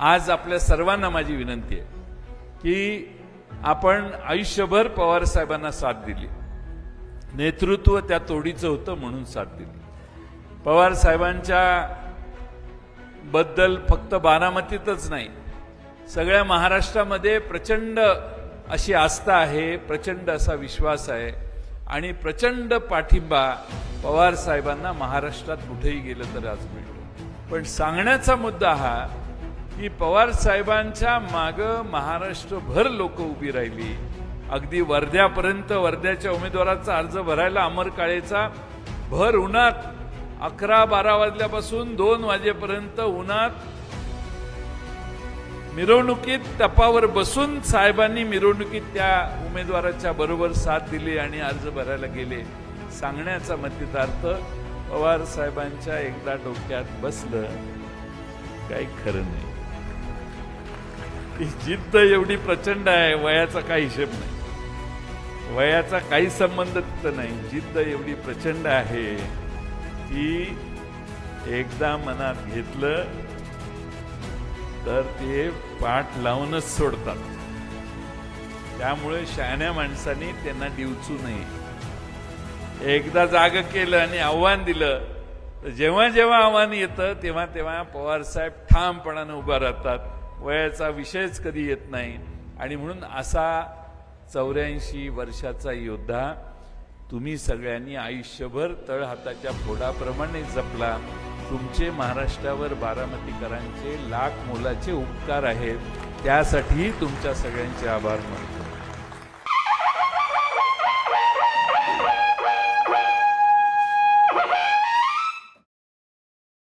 आज आपल्या सर्वांना माझी विनंती आहे की आपण आयुष्यभर पवार साहेबांना साथ दिली. नेतृत्व त्या तोडीचं होतं म्हणून साथ दिली. पवार साहेबांच्या बद्दल फक्त बारामतीतच नाही सगळ्या महाराष्ट्रामध्ये प्रचंड अशी आस्था आहे प्रचंड असा विश्वास आहे आणि प्रचंड पाठिंबा पवार साहेबांना महाराष्ट्रात कुठेही गेलं तर आज मिळतो. पण सांगण्याचा मुद्दा हा की पवार साहेबांच्या माग महाराष्ट्रभर लोक उभी राहिली. अगदी वर्ध्यापर्यंत वर्ध्याच्या उमेदवाराचा अर्ज भरायला अमर काळेचा भर उन्हात अकरा बारा वाजल्यापासून दोन वाजेपर्यंत उन्हात मिरवणुकीत टपावर बसून साहेबांनी मिरवणुकीत त्या उमेदवाराच्या बरोबर साथ दिली आणि अर्ज भरायला गेले. सांगण्याचा मतितार्थ पवार साहेबांच्या एकदा डोक्यात बसलं काही खरं नाही. ती जिद्द एवढी प्रचंड आहे वयाचा काही हिशेब नाही. वयाचा काही संबंध तिथं नाही. जिद्द एवढी प्रचंड आहे की एकदा मनात घेतलं तर ते पाठ लावूनच सोडतात. त्यामुळे शहाण्या माणसाने त्यांना डिवचू नये. एकदा जाग केलं आणि आव्हान दिलं तर जेव्हा जेव्हा आव्हान येतं तेव्हा तेव्हा पवार साहेब ठामपणानं उभा राहतात. वयाचा विषयच कधी येत नाही. आणि म्हणून असा चौऱ्याऐंशी वर्षाचा योद्धा तुम्ही सगळ्यांनी आयुष्यभर तळहाताच्या फोडाप्रमाणे जपला. तुमचे महाराष्ट्रावर बारामतीकरांचे लाख मोलाचे उपकार आहेत. त्यासाठी तुमच्या सगळ्यांचे आभार मानतो.